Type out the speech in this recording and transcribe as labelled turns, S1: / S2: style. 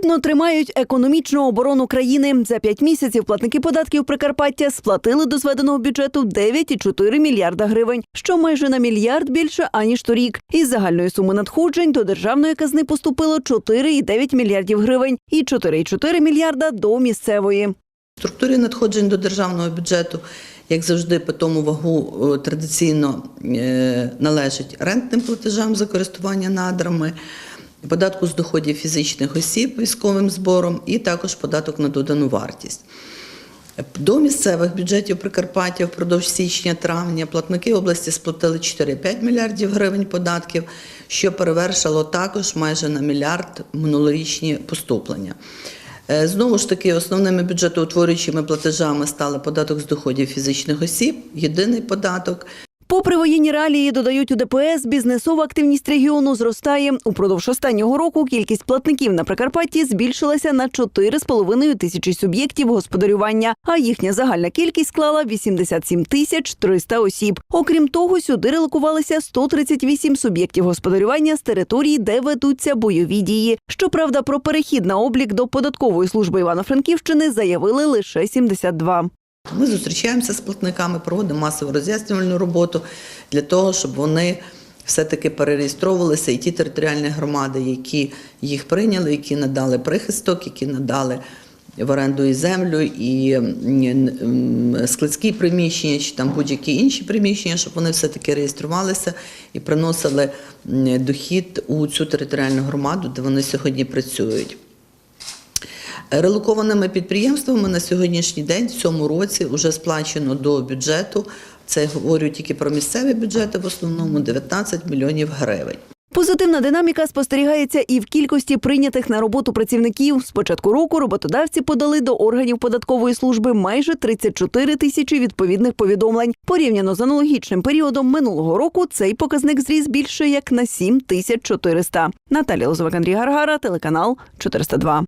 S1: Гідно тримають економічну оборону країни. За п'ять місяців платники податків Прикарпаття сплатили до зведеного бюджету 9,4 мільярда гривень, що майже на мільярд більше аніж торік. Із загальної суми надходжень до державної казни поступило 4,9 мільярдів гривень і 4,4 мільярда до місцевої.
S2: В структурі надходжень до державного бюджету, як завжди, по тому вагу е, традиційно е, належить рентним платежам за користування надрами, податку з доходів фізичних осіб військовим збором і також податок на додану вартість. До місцевих бюджетів Прикарпаття впродовж січня-травня платники області сплатили 4,5 мільярдів гривень податків, що перевершило також майже на мільярд минулорічні поступлення. Е, Знову ж таки, основними бюджетоутворюючими платежами стали податок з доходів фізичних осіб, єдиний податок,
S1: Попри воєнні реалії, додають у ДПС, бізнесова активність регіону зростає. Упродовж останнього року кількість платників на Прикарпатті збільшилася на 4,5 тисячі суб'єктів господарювання, а їхня загальна кількість склала 87 тисяч 300 осіб. Окрім того, сюди релокувалися 138 суб'єктів господарювання з території, де ведуться бойові дії. Щоправда, про перехід на облік до податкової служби Івано-Франківщини заявили лише 72.
S2: Ми зустрічаємося з платниками, проводимо масову роз'яснювальну роботу для того, щоб вони все-таки перереєстровувалися, і ті територіальні громади, які їх прийняли, які надали прихисток, які надали в оренду і землю, і складські приміщення, чи там будь-які інші приміщення, щоб вони все-таки реєструвалися і приносили дохід у цю територіальну громаду, де вони сьогодні працюють. Релокованими підприємствами на сьогоднішній день в цьому році вже сплачено до бюджету. Це говорю тільки про місцеві бюджети, в основному 19 мільйонів гривень.
S1: Позитивна динаміка спостерігається і в кількості прийнятих на роботу працівників. З початку року роботодавці подали до органів податкової служби майже 34 тисячі відповідних повідомлень. Порівняно з аналогічним періодом минулого року цей показник зріс більше як на 7 тисяч 400. Наталія Лозовик, Андрій Гаргара, телеканал 402.